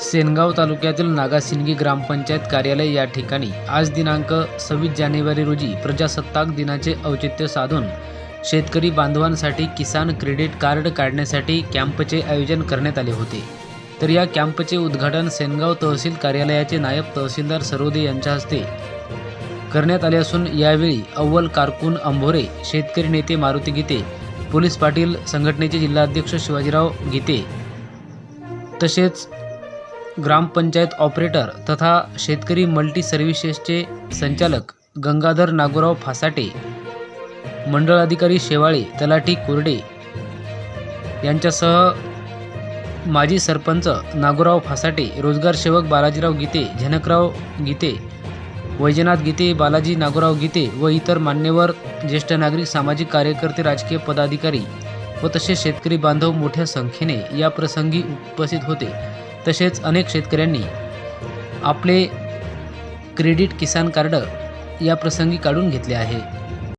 सेनगाव तालुक्यातील नागासिंगी ग्रामपंचायत कार्यालय या ठिकाणी आज दिनांक सव्वीस जानेवारी रोजी प्रजासत्ताक दिनाचे औचित्य साधून शेतकरी बांधवांसाठी किसान क्रेडिट कार्ड काढण्यासाठी कॅम्पचे आयोजन करण्यात आले होते. तर या कॅम्पचे उद्घाटन सेनगाव तहसील कार्यालयाचे नायब तहसीलदार सरोदे यांच्या हस्ते करण्यात आले असून यावेळी अव्वल कारकून अंभोरे शेतकरी नेते मारुती गीते पोलीस पाटील संघटनेचे जिल्हाध्यक्ष शिवाजीराव गीते तसेच ग्रामपंचायत ऑपरेटर तथा शेतकरी मल्टी सर्व्हिसेसचे संचालक गंगाधर नागोराव फासाटे मंडळ अधिकारी शेवाळे तलाठी कुर्डे यांच्यासह माजी सरपंच नागोराव फासाटे रोजगार सेवक बालाजीराव गीते झनकराव गीते वैजनाथ गीते बालाजी नागोराव गीते व इतर मान्यवर ज्येष्ठ नागरिक सामाजिक कार्यकर्ते राजकीय पदाधिकारी व तसेच शेतकरी बांधव मोठ्या संख्येने या प्रसंगी उपस्थित होते. तसेच अनेक शेतकऱ्यांनी आपले क्रेडिट किसान कार्ड या प्रसंगी काढून घेतले आहे.